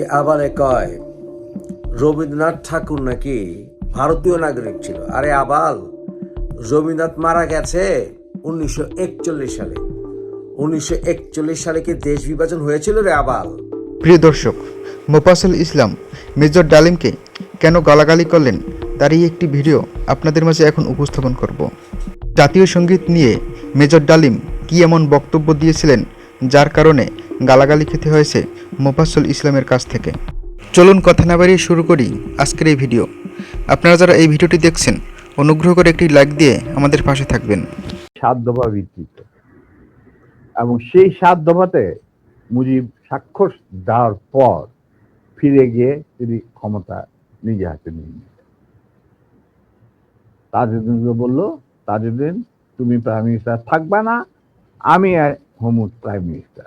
এ আবালে কয়, রবীন্দ্রনাথ ঠাকুর নাকি ভারতীয় নাগরিক ছিল। আরে আবাল, রবীন্দ্রনাথ মারা গেছে উনিশশো একচল্লিশ সালে। উনিশশো একচল্লিশ সালে কি দেশ বিভাজন হয়েছিল রে আবাল? প্রিয় দর্শক মোপাসুল ইসলাম, মেজর ডালিমকে কেন গালাগালি করলেন তারই একটি ভিডিও আপনাদের মাঝে এখন উপস্থাপন করব। জাতীয় সংগীত নিয়ে মেজর ডালিম কি এমন বক্তব্য দিয়েছিলেন, যার কারণে গালাগালি খেতে হয়েছে মোফাসুল ইসলামের কাছ থেকে। চলুন কথা না বাড়িয়ে শুরু করি আজকের এই ভিডিও। আপনারা যারা এই ভিডিওটি দেখছেন, অনুগ্রহ করে একটি লাইক দিয়ে আমাদের পাশে থাকবেন। সাত দফা ভিত্তিতে এবং সেই সাত দফাতে মুজিব স্বাক্ষর দেওয়ার পর ফিরে গিয়ে তিনি ক্ষমতা নিজে হাতে নিয়ে নিলেন। তাজউদ্দিনকে বলল, তাজউদ্দিন, তুমি প্রাইম মিনিস্টার থাকবা না, আমি হমুদ প্রাইম মিনিস্টার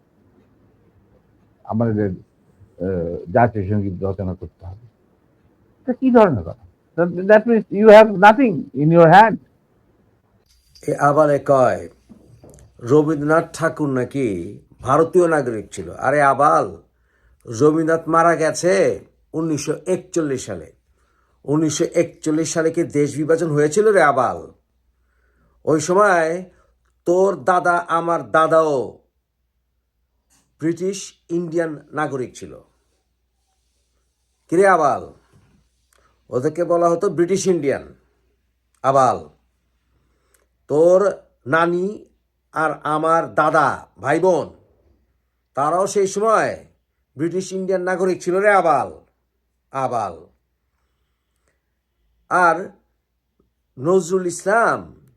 আমাদের জাতীয় সংগীত রচনা করতে হবে। কি ধরনের কথা? That means you have nothing in your hand এ আবালে কয়, রবীন্দ্রনাথ ঠাকুর নাকি ভারতীয় নাগরিক ছিল। আরে আবাল, রবীন্দ্রনাথ মারা গেছে উনিশশো একচল্লিশ সালে। উনিশশো একচল্লিশ সালে কি দেশ বিভাজন হয়েছিল রে আবাল? ওই সময় তোর দাদা, আমার দাদাও ব্রিটিশ ইন্ডিয়ান নাগরিক ছিল। কিরে আবাল? ওদেরকে বলা হতো ব্রিটিশ ইন্ডিয়ান। আবাল, তোর নানি আর আমার দাদা ভাই বোন তারাও সেই সময় ব্রিটিশ ইন্ডিয়ান নাগরিক ছিল রে আবাল। আবাল। আর নজরুল ইসলাম,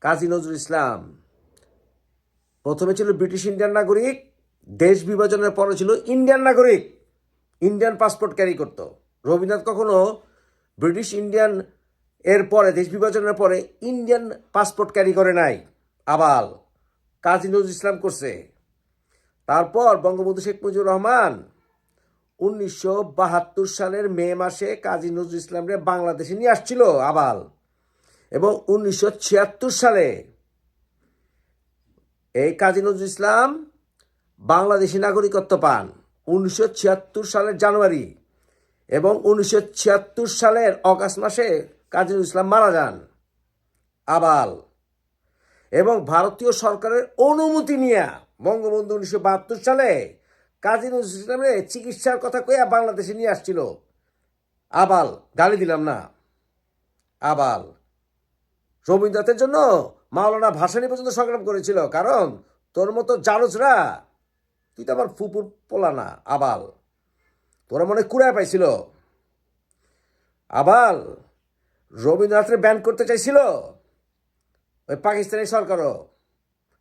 কাজী নজরুল ইসলাম, প্রথমে ছিল ব্রিটিশ ইন্ডিয়ান নাগরিক দেশ বিভাজনের পরে ছিল ইন্ডিয়ান নাগরিক। ইন্ডিয়ান পাসপোর্ট ক্যারি করতো। রবীন্দ্রনাথ কখনো ব্রিটিশ ইন্ডিয়ান এর পরে, দেশ বিভাজনের পরে ইন্ডিয়ান পাসপোর্ট ক্যারি করে নাই। আবাল কাজী নজরুল ইসলাম করছে। তারপর বঙ্গবন্ধু শেখ মুজিবুর রহমান উনিশশো বাহাত্তর সালের মে মাসে কাজী নজরুল ইসলামরে বাংলাদেশে নিয়ে আসছিল আবাল এবং উনিশশো ছিয়াত্তর সালে এই কাজী নজরুল ইসলাম বাংলাদেশি নাগরিকত্ব পান। উনিশশো ছিয়াত্তর সালের জানুয়ারি এবং উনিশশো ছিয়াত্তর সালের অগাস্ট মাসে কাজী ইসলাম মারা যান। আবাল। এবং ভারতীয় সরকারের অনুমতি নিয়ে বঙ্গবন্ধু উনিশশো বাহাত্তর সালে কাজী নজরুল ইসলামের চিকিৎসার কথা কইয়া বাংলাদেশে নিয়ে আসছিল। আবাল। গালি দিলাম না। আবাল। রবীন্দ্রনাথের জন্য মাওলানা ভাসানি পর্যন্ত সংগ্রাম করেছিল। কারণ তোর মতো জারজরা তুই তো আমার ফুপুর পোলা না, আবাল। তোরা মনে কুড়ায় পাইছিল। আবাল, রবীন্দ্রনাথের ব্যান করতে চাইছিল? ওই পাকিস্তানি সরকারও।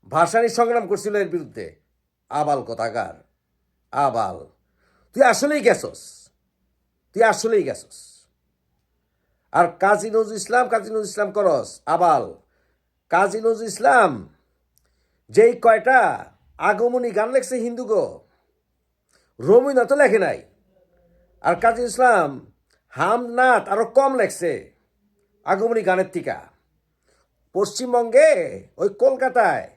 ভাষানি সংগ্রাম করছিল এর বিরুদ্ধে। আবাল কথাকার? আবাল। তুই আসলেই গেছস। তুই আসলেই গেছস। আর কাজী নজরুল ইসলাম, কাজী নজরুল ইসলাম করস। আবাল, কাজী নজরুল ইসলাম, যেই কয়টা আগমনী গান লেখছে হিন্দু গো। রবীন্দ্রনাথ লেখে নাই। আর কাজী ইসলাম হাম নাথ আরও কম লেখছে আগমনী গানের টিকা। পশ্চিমবঙ্গে, ওই কলকাতায়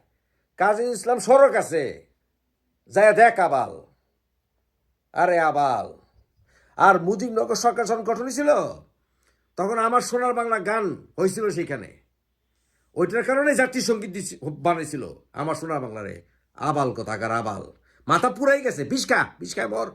কাজী ইসলাম সড়ক আছে। যায় দেখ আবাল। আরে আবাল। আর মুজিবনগর সরকার যখন গঠন ছিল তখন আমার সোনার বাংলা গান হয়েছিল সেখানে। ওইটার কারণে জাতীয় সংগীত বানাইছিল আমার সোনার বাংলারে। আবাল কোথাকার আবাল? মাথা পুরাই গেছে। বিষ্কা বিষকা মর।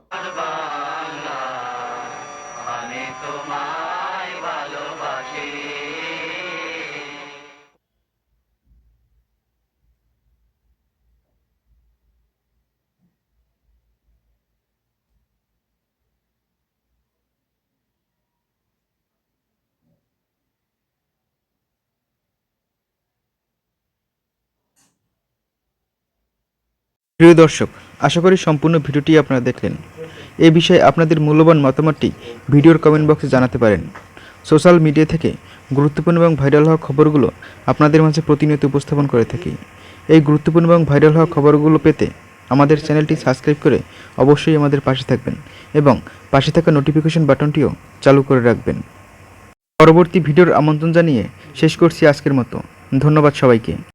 প্রিয় দর্শক, আশা করি সম্পূর্ণ ভিডিওটি আপনারা দেখলেন। এ বিষয়ে আপনাদের মূল্যবান মতামতটি ভিডিওর কমেন্ট বক্সে জানাতে পারেন। সোশ্যাল মিডিয়া থেকে গুরুত্বপূর্ণ এবং ভাইরাল হওয়া খবরগুলো আপনাদের মাঝে প্রতিনিয়ত উপস্থাপন করে থাকি। এই গুরুত্বপূর্ণ এবং ভাইরাল হওয়া খবরগুলো পেতে আমাদের চ্যানেলটি সাবস্ক্রাইব করে অবশ্যই আমাদের পাশে থাকবেন এবং পাশে থাকা নোটিফিকেশন বাটনটিও চালু করে রাখবেন। পরবর্তী ভিডিওর আমন্ত্রণ জানিয়ে শেষ করছি আজকের মতো। ধন্যবাদ সবাইকে।